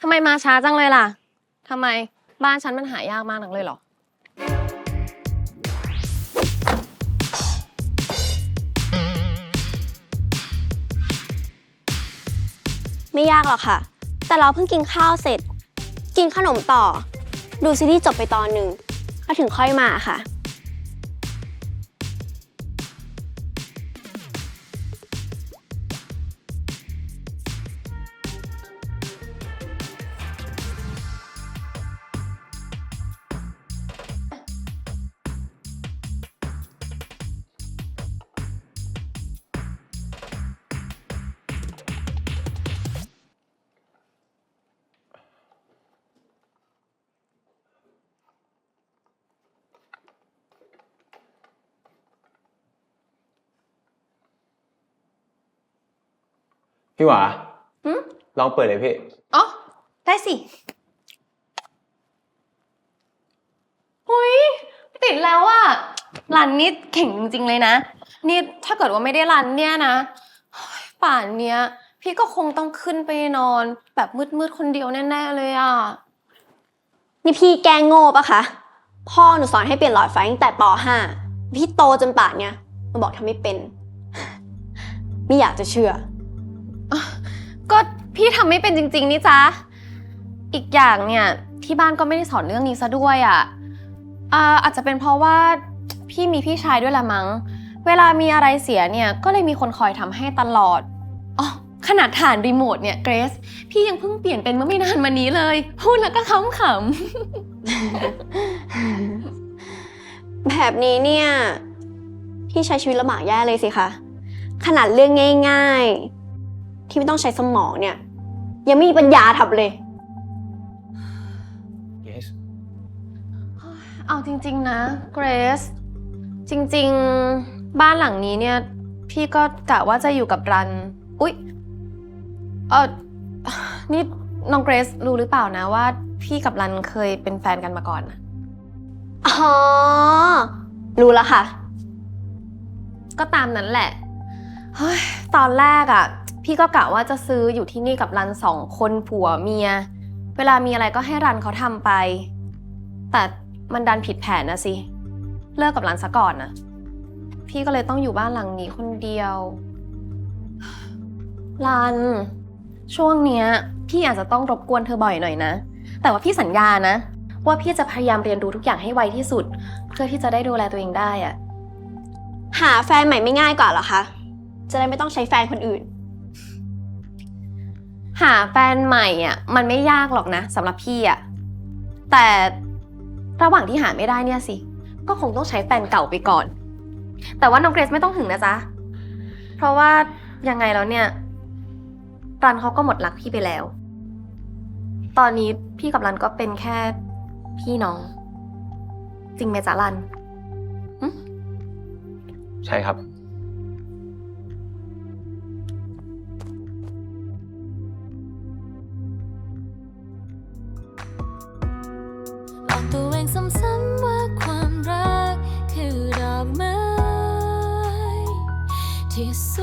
ทำไมมาช้าจังเลยล่ะทำไมบ้านฉันมันหายากมากนักเลยเหรอ ไม่ยากหรอกค่ะ แต่เราเพิ่งกินข้าวเสร็จ กินขนมต่อ ดูซีรีส์จบไปตอนหนึ่งแล้วถึงค่อยมาค่ะ พี่หวาหืมลองเปิดเลยพี่ อ๋อ ได้สิหุยติดแล้วอะรันนี่เก่งจริงๆเลยนะ นี่ถ้าเกิดว่าไม่ได้รันเนี่ยนะเฮ้ยป่านเนี้ย พี่ก็คงต้องขึ้นไปนอน แบบมืดๆคนเดียวแน่ๆเลยอะนี่พี่แกล้งโง่ปะคะ พ่อหนูสอนให้เปลี่ยนหลอดไฟตั้งแต่ป .5 พี่โตจนป่านเนี้ยมาบอกทำไม่เป็น ไม่อยากจะเชื่อก็ พี่ทำไม่เป็นจริง ๆ นี่จ๊ะ อีกอย่างเนี่ย ที่บ้านก็ไม่ได้สอนเรื่องนี้ซะด้วยอะ่ะอ่าอาจจะเป็นเพราะว่าพี่มีพี่ชายด้วยละมั้ง เวลามีอะไรเสียเนี่ย ก็เลยมีคนคอยทำให้ตลอดอ๋อขนาดฐานรีโมทเนี่ยเกรซพี่ยังเพิ่งเปลี่ยนเป็นเมื่อไม่นานมานี้เลย พูดแล้วก็ขำแบบนี้เนี่ย พี่ใช้ชีวิตลำบากแย่เลยสิคะ ขนาดเรื่องง่าย ๆ ที่ไม่ต้องใช้สมองเนี่ย ยังไม่มีปัญญาทำเลย yes ๆเอาจริง ๆ นะเกรซจริง ๆ บ้านหลังนี้เนี่ย พี่ก็กะว่าจะอยู่กับรัน อุ๊ยเออนี่น้องเกรซรู้หรือเปล่านะว่า พี่กับรันเคยเป็นแฟนกันมาก่อนนะอ๋อ รู้แล้วค่ะ ก็ตามนั้นแหละ เฮ้ย ตอนแรกอะ่ะ พี่ก็กะว่าจะซื้ออยู่ที่นี่กับรันสองคนผัวเมีย เวลามีอะไรก็ให้รันเขาทำไป แต่มันดันผิดแผนนะสิ เลิกกับรันซะก่อนนะพี่ก็เลยต้องอยู่บ้านหลังนี้คนเดียวรัน ช่วงเนี้ย พี่อาจจะต้องรบกวนเธอบ่อยหน่อยนะ แต่ว่าพี่สัญญานะ ว่าพี่จะพยายามเรียนรู้ทุกอย่างให้ไวที่สุด เพื่อที่จะได้ดูแลตัวเองได้อะหาแฟนใหม่ไม่ง่ายกว่าเหรอคะ จะได้ไม่ต้องใช้แฟนคนอื่น หาแฟนใหม่อะมันไม่ยากหรอกนะสำหรับพี่อะแต่ระหว่างที่หาไม่ได้เนี่ยสิ ก็คงต้องใช้แฟนเก่าไปก่อน แต่ว่าน้องเกรซไม่ต้องถึงนะจ๊ะ เพราะว่ายังไงแล้วเนี่ยรันเขาก็หมดรักพี่ไปแล้ว ตอนนี้พี่กับรันก็เป็นแค่พี่น้อง จริงไหมจ๊ะรัน ใช่ครับ ซ้ำๆว่าความรักคือดอกไม้ที่ส